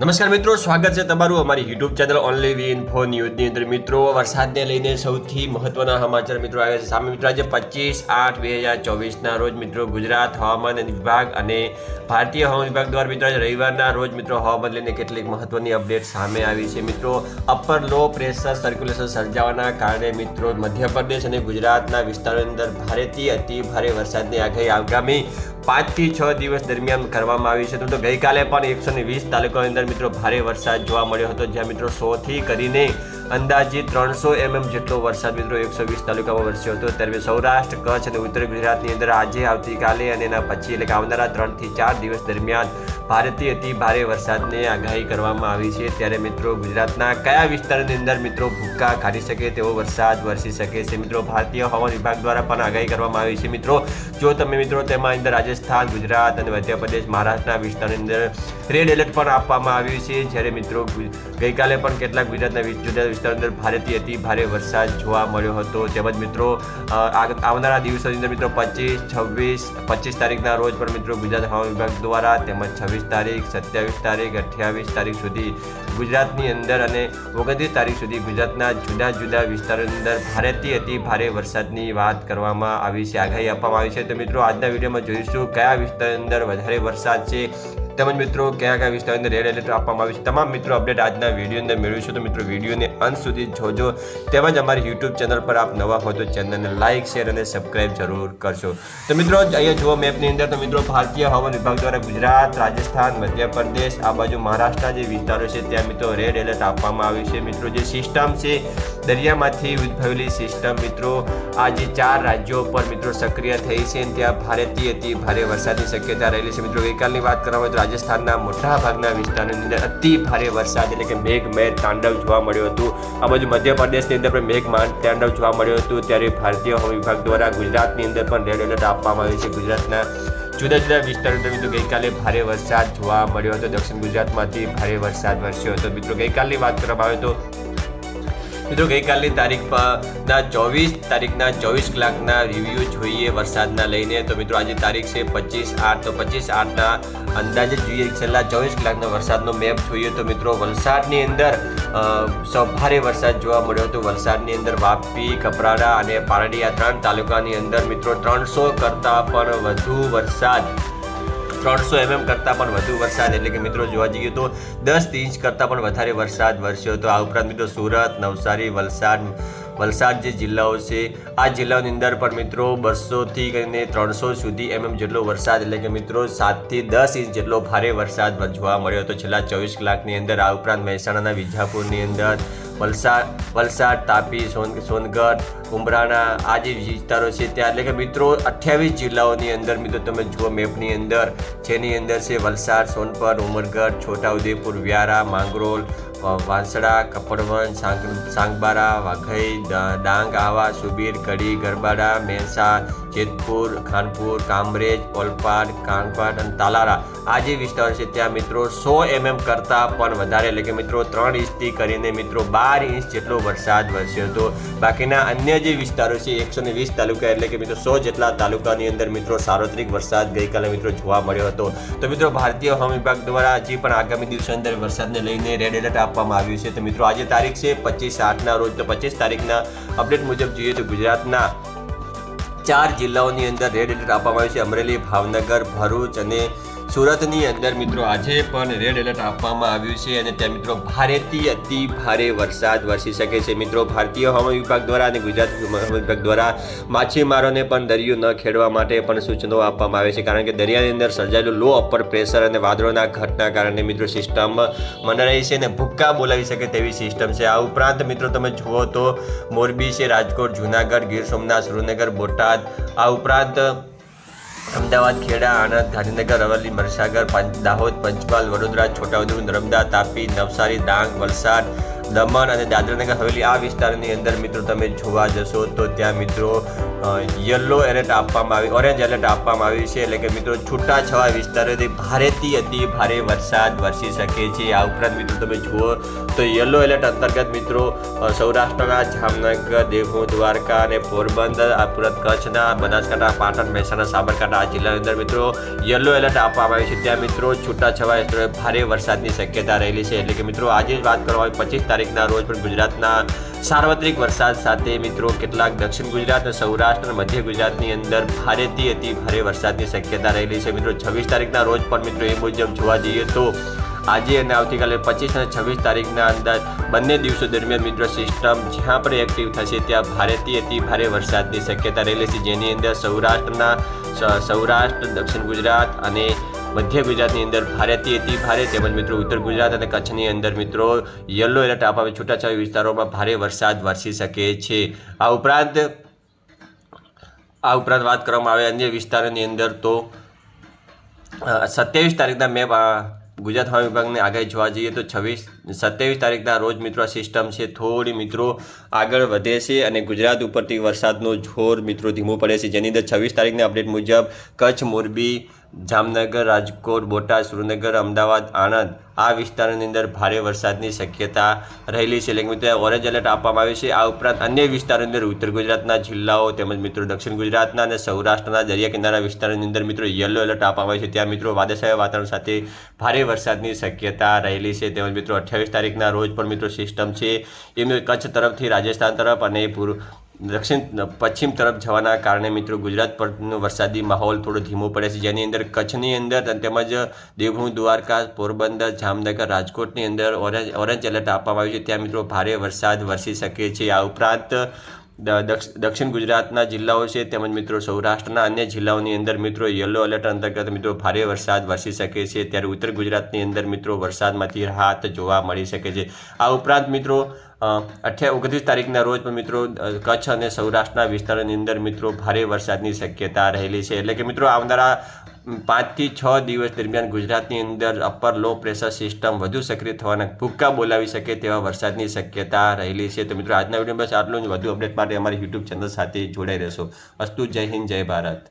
નમસ્કાર મિત્રો, સ્વાગત છે તમારું અમારી YouTube channel only we info ન્યૂઝની અંદર. મિત્રો, વરસાદને લઈને સૌથી મહત્વના સમાચાર મિત્રો આવ્યા છે. સામે મિત્રો, આજે પચીસ આઠ બે હજાર ચોવીસના રોજ મિત્રો ગુજરાત હવામાન વિભાગ અને ભારતીય હવામાન વિભાગ દ્વારા મિત્રો આજે રવિવારના રોજ મિત્રો હવામાન લઈને કેટલીક મહત્વની અપડેટ સામે આવી છે. મિત્રો અપર લો પ્રેશર સર્ક્યુલેશન સર્જાવાના કારણે મિત્રો મધ્યપ્રદેશ અને ગુજરાતના વિસ્તારોની અંદર ભારેથી અતિ ભારે વરસાદની આગાહી આગામી પાંચથી છ દિવસ દરમિયાન કરવામાં આવી છે. તો ગઈકાલે પણ એકસો ને વીસ તાલુકાની અંદર મિત્રો ભારે વરસાદ જોવા મળ્યો હતો, જ્યાં મિત્રો સોથી કરીને અંદાજે ત્રણસો એમએમ જેટલો વરસાદ મિત્રો એકસો વીસ તાલુકામાં વરસ્યો હતો. ત્યારે સૌરાષ્ટ્ર, કચ્છ અને ઉત્તર ગુજરાતની અંદર આજે આવતીકાલે અને એના પછી એટલે કે આવનારા ત્રણથી ચાર દિવસ દરમિયાન ભારેથી અતિ ભારે વરસાદની આગાહી કરવામાં આવી છે. ત્યારે મિત્રો ગુજરાતના કયા વિસ્તારની અંદર મિત્રો ભૂક્કા કાઢી શકે તેવો વરસાદ વરસી શકે છે? મિત્રો ભારતીય હવામાન વિભાગ દ્વારા પણ આગાહી કરવામાં આવી છે. મિત્રો, જો તમે મિત્રો તેમાં અંદર રાજસ્થાન, ગુજરાત અને મધ્યપ્રદેશ, મહારાષ્ટ્રના વિસ્તારની અંદર રેડ એલર્ટ પણ આપવામાં આવ્યું છે. જ્યારે મિત્રો ગઈકાલે પણ કેટલાક ગુજરાતના જુદા વિસ્તારની અંદર ભારેથી અતિ ભારે વરસાદ જોવા મળ્યો હતો. તેમજ મિત્રો આવનારા દિવસોની અંદર મિત્રો પચીસ, છવ્વીસ, પચીસ તારીખના રોજ પણ મિત્રો ગુજરાત હવામાન વિભાગ દ્વારા તેમજ છવ્વીસ તારીખ, સત્યાવીસ તારીખ, અઠ્યાવીસ તારીખ સુધી ગુજરાતની અંદર અને ઓગણત્રીસ તારીખ સુધી ગુજરાતના જુદા જુદા વિસ્તારોની અંદર ભારેથી અતિ ભારે વરસાદની વાત કરવામાં આવી છે, આગાહી આપવામાં આવી છે. તો મિત્રો, આજના વિડીયોમાં જોઈશું કયા વિસ્તારની અંદર વધારે વરસાદ છે તેમજ મિત્રો કયા કયા વિસ્તારની રેડ એલર્ટ આપવામાં આવ્યું છે, તમામ મિત્રો અપડેટ આજના વીડિયો અંદર મેળવીશું. તો મિત્રો વિડીયોને અંત સુધી જોજો. તેમજ અમારી યુટ્યુબ ચેનલ પર આપ નવા હો તો ચેનલને લાઇક શેર અને સબસ્ક્રાઇબ જરૂર કરશો તો મિત્રો અહીંયા જુઓ મેપની અંદર, તો મિત્રો ભારતીય હવામાન વિભાગ દ્વારા ગુજરાત, રાજસ્થાન, મધ્યપ્રદેશ, આ બાજુ મહારાષ્ટ્રના જે વિસ્તારો છે, ત્યાં મિત્રો રેડ એલર્ટ આપવામાં આવ્યું છે. મિત્રો જે સિસ્ટમ છે, દરિયામાંથી ઉદ્ભવેલી સિસ્ટમ મિત્રો, આ જે ચાર રાજ્યો પર મિત્રો સક્રિય થઈ છે, ત્યાં ભારેથી અતિ ભારે વરસાદની શક્યતા રહેલી છે. મિત્રો ગઈકાલની વાત કરવામાં આવે તો રાજસ્થાનના મોટા ભાગના વિસ્તારોની અંદર અતિ ભારે વરસાદ એટલે કે મેઘ મેઘ તાંડવ જોવા મળ્યું હતું. આ બાજુ મધ્યપ્રદેશની અંદર પણ મેઘ મા- તાંડવ જોવા મળ્યું હતું. ત્યારે ભારતીય હવામાન વિભાગ દ્વારા ગુજરાતની અંદર પણ રેડ એલર્ટ આપવામાં આવ્યું છે. ગુજરાતના જુદા જુદા વિસ્તારો અંદર મિત્રો ગઈકાલે ભારે વરસાદ જોવા મળ્યો હતો. દક્ષિણ ગુજરાતમાંથી ભારે વરસાદ વરસ્યો હતો. મિત્રો ગઈકાલની વાત કરવામાં આવે તો મિત્રો ગઈકાલની તારીખ પ- ના ચોવીસ તારીખના ચોવીસ કલાકના રિવ્યૂ જોઈએ વરસાદના લઈને. તો મિત્રો આજે તારીખ છે પચીસ આઠ. તો પચીસ આઠના અંદાજે જોઈએ છેલ્લા ચોવીસ કલાકના વરસાદનો મેપ જોઈએ. તો મિત્રો વલસાડની અંદર અ, ભારે વરસાદ જોવા મળ્યો હતો. વલસાડની અંદર વાપી કપરાડા અને પારડી આ ત્રણ તાલુકાની અંદર મિત્રો ત્રણસો કરતાં પણ વધુ વરસાદ ત્રણસો એમએમ કરતાં પણ વધુ વરસાદ. એટલે કે મિત્રો જોવા જઈએ તો દસ ઇંચ કરતાં પણ વધારે વરસાદ વરસ્યો હતો. આ ઉપરાંત મિત્રો સુરત, નવસારી, વલસાડ વલસાડ જે જિલ્લાઓ છે, આ જિલ્લાઓની અંદર પણ મિત્રો બસોથી કરીને ત્રણસો સુધી એમએમ જેટલો વરસાદ. એટલે કે મિત્રો સાતથી દસ ઇંચ જેટલો ભારે વરસાદ જોવા મળ્યો હતો છેલ્લા ચોવીસ કલાકની અંદર. આ ઉપરાંત મહેસાણાના વિજાપુરની અંદર વલસાડ વલસાડ, તાપી, સોન, સોનગઢ ઉમરાણા આ જે વિસ્તારો છે ત્યાં. એટલે કે મિત્રો, અઠ્યાવીસ જિલ્લાઓની અંદર મિત્રો તમે જુઓ મેપની અંદર, જેની અંદર છે વલસાડ, સોનપર, ઉમરગઢ, છોટાઉદેપુર, વ્યારા, માંગરોળ અ, વાંસળા કપડવન સાંગ સાંગબારા વાઘઈ ડાંગ આવા સુબીર કડી ગરબાડા મહેસા જેતપુર ખાનપુર કામરેજ ઓલપાડ કાંકવાડ અને તાલારા. આ જે વિસ્તાર છે ત્યાં મિત્રો સો એમએમ કરતાં પણ વધારે. એટલે કે મિત્રો ત્રણ ઇંચથી કરીને મિત્રો બાર ઇંચ જેટલો વરસાદ વરસ્યો હતો. બાકીના અન્ય જે વિસ્તારો છે એકસો ને વીસ તાલુકા એટલે કે મિત્રો સો જેટલા તાલુકાની અંદર મિત્રો સાર્વત્રિક વરસાદ ગઈકાલે મિત્રો જોવા મળ્યો હતો. તો મિત્રો ભારતીય હવામાન વિભાગ દ્વારા હજી પણ આગામી દિવસો અંદર વરસાદને લઈને રેડ એલર્ટ આપવામાં આવ્યું છે. તો મિત્રો, આજે તારીખ છે પચીસ આઠના રોજ. તો પચીસ તારીખના અપડેટ મુજબ જોઈએ તો ગુજરાતના ચાર જિલ્લાઓની અંદર રેડ એલર્ટ આપવામાં આવ્યું છે. અમરેલી, ભાવનગર, ભરૂચ અને સુરતની અંદર મિત્રો આજે પણ રેડ એલર્ટ આપવામાં આવ્યું છે અને ત્યાં મિત્રો ભારેથી અતિ ભારે વરસાદ વરસી શકે છે. મિત્રો ભારતીય હવામાન વિભાગ દ્વારા અને ગુજરાત હવામાન વિભાગ દ્વારા માછીમારોને પણ દરિયો ન ખેડવા માટે પણ સૂચનો આપવામાં આવે છે. કારણ કે દરિયાની અંદર સર્જાયેલું લો અપર પ્રેશર અને વાદળોના ઘટના કારણે મિત્રો સિસ્ટમ મનરાઈ છે અને ભૂક્કા બોલાવી શકે તેવી સિસ્ટમ છે. આ ઉપરાંત મિત્રો તમે જુઓ તો મોરબી છે, રાજકોટ, જુનાગઢ, ગીર સોમનાથ, સુરેન્દ્રનગર, બોટાદ. આ ઉપરાંત અમદાવાદ, ખેડા, આણંદ, ગાંધીનગર, અરવલ્લી, મહીસાગર દાહોદ, પંચમહાલ, વડોદરા, છોટાઉદેપુર, નર્મદા, તાપી, નવસારી, ડાંગ, વલસાડ, દમણ અને દાદરાનગર. હવેલી આ વિસ્તારની અંદર મિત્રો તમે જોવા જશો તો ત્યાં મિત્રો યલો એલર્ટ આપવામાં આવી ઓરેન્જ એલર્ટ આપવામાં આવ્યું છે. એટલે કે મિત્રો, છૂટાછવાયા વિસ્તારોથી ભારેથી અતિ ભારે વરસાદ વરસી શકે છે. આ ઉપરાંત મિત્રો, તમે જુઓ તો યલો એલર્ટ અંતર્ગત મિત્રો સૌરાષ્ટ્રના જામનગર, દેવભૂમિ, દ્વારકા અને પોરબંદર, આ ઉપરાંત કચ્છના, બનાસકાંઠા, પાટણ, મહેસાણા, સાબરકાંઠા, આ જિલ્લાની અંદર મિત્રો યલો એલર્ટ આપવામાં આવ્યું છે. ત્યાં મિત્રો, છૂટાછવાયા વિસ્તારોએ ભારે વરસાદની શક્યતા રહેલી છે. એટલે કે મિત્રો, આજે જ વાત કરવામાં આવી, પચીસ તારીખના રોજ પણ ગુજરાતના સાર્વત્રિક વરસાદ સાથે મિત્રો કેટલાક દક્ષિણ ગુજરાત અને સૌરાષ્ટ્ર અને મધ્ય ગુજરાતની અંદર ભારેથી અતિ ભારે વરસાદની શક્યતા રહેલી છે. મિત્રો, છવ્વીસ તારીખના રોજ પણ મિત્રો એ મુજબ જોવા જઈએ તો આજે અને આવતીકાલે પચીસ અને છવ્વીસ તારીખના અંદર બંને દિવસો દરમિયાન મિત્રો સિસ્ટમ જ્યાં પણ એક્ટિવ થશે ત્યાં ભારેથી અતિ ભારે વરસાદની શક્યતા રહેલી છે. જેની અંદર સૌરાષ્ટ્રના સૌરાષ્ટ્ર, દક્ષિણ ગુજરાત અને મધ્ય ગુજરાતની અંદર ભારેથી અતિ ભારે, તેમજ મિત્રો ઉત્તર ગુજરાત અને કચ્છની અંદર મિત્રો યલો એલર્ટ આપવામાં છૂટાછવાયા વિસ્તારોમાં ભારે વરસાદ વરસી શકે છે. આ ઉપરાંત આ ઉપરાંત વાત કરવામાં આવે અન્ય વિસ્તારોની અંદર તો સત્યાવીસ તારીખના મેપ ગુજરાત હવામાન વિભાગની આગાહી જોવા જઈએ તો છવ્વીસ, સત્યાવીસ તારીખના રોજ મિત્રો આ સિસ્ટમ છે, થોડી મિત્રો આગળ વધે છે અને ગુજરાત ઉપરથી વરસાદનો જોર મિત્રો ધીમો પડે છે. જેની અંદર છવ્વીસ તારીખની અપડેટ મુજબ કચ્છ મોરબી જામનગર, રાજકોટ, બોટાદ, સુરેન્દ્રનગર, અમદાવાદ, આણંદ આ વિસ્તારોની અંદર ભારે વરસાદની શક્યતા રહેલી છે. એટલે મિત્રો, ઓરેન્જ એલર્ટ આપવામાં આવ્યું છે. આ ઉપરાંત અન્ય વિસ્તારોની અંદર ઉત્તર ગુજરાતના જિલ્લાઓ તેમજ મિત્રો દક્ષિણ ગુજરાતના અને સૌરાષ્ટ્રના દરિયા કિનારા વિસ્તારોની અંદર મિત્રો યલો એલર્ટ આપવામાં આવ્યું છે. ત્યાં મિત્રો વાદળછાયા વાતાવરણ સાથે ભારે વરસાદની શક્યતા રહેલી છે. તેમજ મિત્રો અઠ્યાવીસ તારીખના રોજ પણ મિત્રો સિસ્ટમ છે. એ કચ્છ તરફથી રાજસ્થાન તરફ અને પૂર્વ દક્ષિણ, પશ્ચિમ તરફ જવાના કારણે મિત્રો ગુજરાત પરનો વરસાદી માહોલ થોડો ધીમો પડે છે. જેની અંદર કચ્છની અંદર તેમજ દેવભૂમિ, દ્વારકા, પોરબંદર, જામનગર, રાજકોટની અંદર ઓરેન્જ ઓરેન્જ એલર્ટ આપવામાં આવ્યું છે. ત્યાં મિત્રો ભારે વરસાદ વરસી શકે છે. આ ઉપરાંત દક્ષિણ ગુજરાતના જિલ્લાઓ છે, તેમજ મિત્રો સૌરાષ્ટ્રના અન્ય જિલ્લાઓની અંદર મિત્રો યલો એલર્ટ અંતર્ગત મિત્રો ભારે વરસાદ વરસી શકે છે. ત્યારે ઉત્તર ગુજરાતની અંદર મિત્રો વરસાદમાંથી રાહત જોવા મળી શકે છે. આ ઉપરાંત મિત્રો અઠ્યા, ઓગણત્રીસ તારીખના રોજ પણ મિત્રો કચ્છ અને સૌરાષ્ટ્રના વિસ્તારોની અંદર મિત્રો ભારે વરસાદની શક્યતા રહેલી છે. એટલે કે મિત્રો આવનારા પાંચથી છ દિવસ દરમિયાન ગુજરાતની અંદર અપર લો પ્રેશર સિસ્ટમ વધુ સક્રિય થવાના ભૂક્કા બોલાવી શકે તેવા વરસાદની શક્યતા રહેલી છે. તો મિત્રો, આજના વીડિયો બસ આટલું જ. વધુ અપડેટ માટે અમારી યુટ્યુબ ચેનલ સાથે જોડાઈ રહેશો. અસ્તુ જય હિન્દ, જય ભારત.